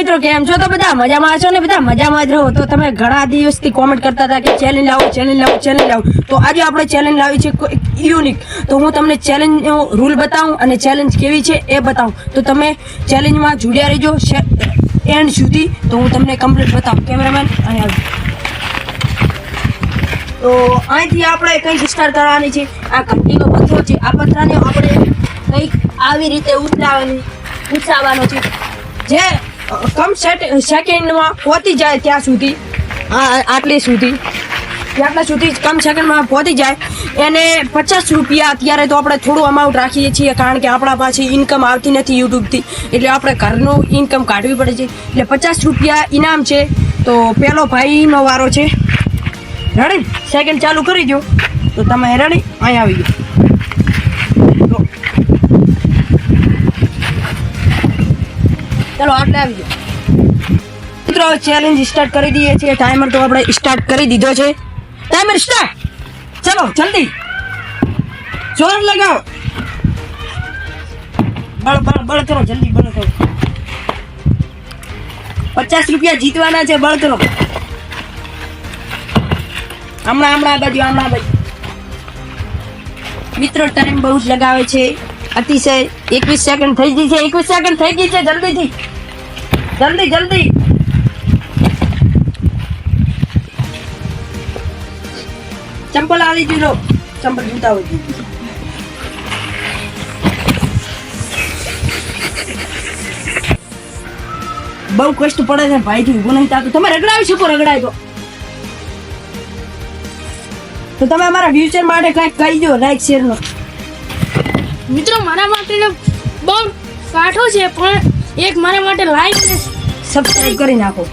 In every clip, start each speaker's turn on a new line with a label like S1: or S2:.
S1: મિત્રો, કેમ છો? તો બધા મજામાં છો ને? બધા મજામાં જ રહો. તો તમે ઘણા દિવસથી કોમેન્ટ કરતા હતા કે ચેલેન્જ લાવો ચેલેન્જ લાવો ચેલેન્જ લાવો. તો આજે આપણે ચેલેન્જ લાવી છે યુનિક તો હું તમને ચેલેન્જનો રૂલ બતાવું અને ચેલેન્જ કેવી છે એ બતાવું. તો તમે ચેલેન્જમાં જોડ્યા રહેજો એન્ડ સુધી. તો હું તમને કમ્પ્લીટ બતાવું. કેમેરામેન અને તો અહીંથી આપણે કંઈક સ્ટાર્ટ કરવાની છે? આ કંપનીનો પથ્થરો છે. આ પથરાને આપણે કંઈક આવી રીતે ઉછલાવવાની ઉછાવવાનો છે. જે કમ સેકન્ડમાં પહોંચી જાય ત્યાં સુધી. આ આટલી સુધી. આટલા સુધી કમ સેકન્ડમાં પહોંચી જાય. એને પચાસ રૂપિયા અત્યારે તો આપણે થોડું અમાઉન્ટ રાખીએ છીએ, કારણ કે આપણા પાસે ઇન્કમ આવતી નથી યુટ્યુબથી. એટલે આપણે ઘરનું ઇન્કમ કાઢવી પડે છે. એટલે પચાસ રૂપિયા ઇનામ છે. તો પેલો ભાઈનો વારો છે. રેડી સેકન્ડ ચાલુ કરી દો તો તમે રેડી અહીં આવી ગયો ચલો આટલે મિત્રો ચેલેન્જ સ્ટાર્ટ કરી દઈએ છીએ. ટાઈમર તો આપણે સ્ટાર્ટ કરી દીધો છે. ટાઈમર સ્ટાર્ટ ચલો, જલ્દી. જોર લગાવો. બળ બળ બળ કરો, જલ્દી બળ કરો. પચાસ રૂપિયા જીતવાના છે, બળ કરો. હમણાં હમણાં બાજુ હમણાં બાજુ. મિત્રો ટાઈમ બહુ જ લગાવે છે. અતિશય એકવીસ સેકન્ડ થઈ ગઈ છે, એકવીસ સેકન્ડ થઈ ગઈ છે, જલ્દીથી. જલ્દી જલ્દી. ચંપલ આવી દીધો ચંપલ જૂતા હોય બહુ કષ્ટ પડે છે ભાઈથી ઊભું નહીં તમે રગડાવી શકો, રગડાય તો. તો તમે અમારા ફ્યુચર માટે કંઈક કહી દો લાઈક શેર નો.
S2: મિત્રો, મારા માટે બહુ કાઠો છે, પણ એક મારા માટે લાઈક
S1: સબસ્ક્રાઇબ કરી નાખો.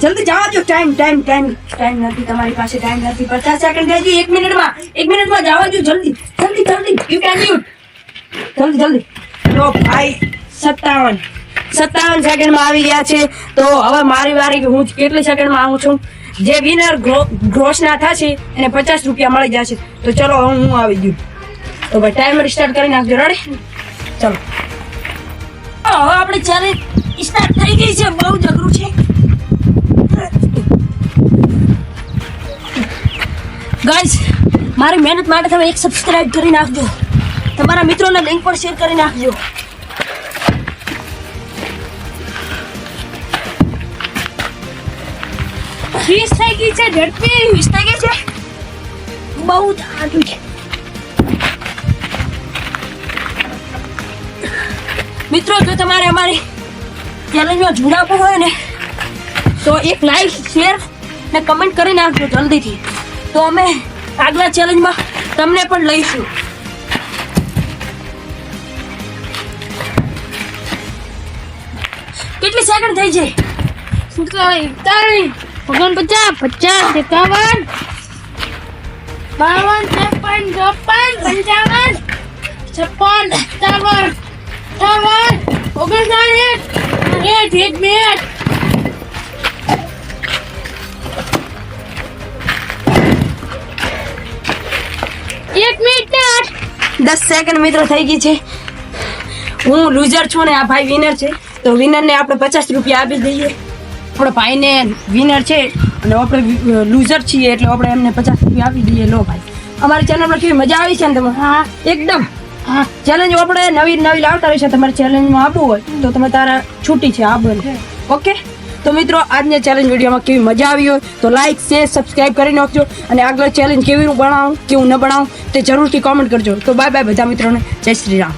S1: જલ્દી જવા દો ટાઈમ ટાઈમ ટાઈમ ટાઈમ નથી, તમારી પાસે ટાઈમ નથી. પચાસ સેકન્ડ થઈ ગયું એક મિનિટમાં એક મિનિટમાં જવા દો જલ્દી જલ્દી જલ્દી યુ કેન યુ જલ્દી જલ્દી. તો ભાઈ, સત્તાવન સત્તાવન સેકન્ડમાં આવી ગયા છે. તો હવે મારી વારી કે હું કેટલી સેકન્ડમાં આવું છું? જે વિનર ગ્રોસના થશે, એને પચાસ રૂપિયા મળી જશે. તો ચલો હું આવી ગયું. તો ભાઈ ટાઈમર સ્ટાર્ટ કરી નાખજો. રેડી ચલો. હવે આપણે ચેલેન્જ સ્ટાર્ટ થઈ ગઈ છે, બહુ જ અઘરું છે. ગાઈસ મારી મહેનત માટે તમે એક સબસ્ક્રાઇબ કરી નાખજો. તમારા મિત્રોને લિંક પણ શેર કરી નાખજો.
S2: વીસ થઈ ગઈ છે, ઝડપી.
S1: વીસ થઈ ગઈ છે. બહુ જ આટલું છે. મિત્રો, જો તમારે અમારી ચેલેન્જમાં જોડાવવું હોય ને, તો એક લાઈક શેર ને કમેન્ટ કરી નાખજો જલ્દીથી. તો અમે આગલા ચેલેન્જમાં તમને પણ લઈશું. કેટલી સેકન્ડ થઈ છે?
S2: એકતાલીસ, ઓગણપચાસ, પચાસ, એકાવન, બાવન, ત્રેપન, ચોપન, પંચાવન, છપ્પન, સત્તાવન, અઠાવન ઓગણસાઠ એક એક મિનિટ એક મિનિટ
S1: દસ સેકન્ડ મિત્રો થઈ ગઈ છે. હું લૂઝર છું ને આ ભાઈ વિનર છે. તો વિનરને આપણે પચાસ રૂપિયા આપી દઈએ. આપણા ભાઈને વિનર છે અને આપણે લૂઝર છીએ એટલે આપણે એમને પચાસ રૂપિયા આપી દઈએ. લો ભાઈ. અમારી ચેનલ પર કેવી મજા આવી છે ને તમે?
S2: હા,
S1: એકદમ.
S2: હા
S1: ચેલેન્જ આપણે નવી નવી લાવતા રહીશું. તમારે ચેલેન્જમાં આવવું હોય તો તમે તારા છૂટી છે આવવાનું ઓકે? તો મિત્રો, આજના ચેલેન્જ વિડીયોમાં કેવી મજા આવી હોય તો લાઈક શેર સબસ્ક્રાઇબ કરી નાખજો અને આગળ ચેલેન્જ કેવી બનાવું, કેવું ન બનાવું તે જરૂરથી કોમેન્ટ કરજો. તો બાય બાય બધા મિત્રોને. જય શ્રી રામ.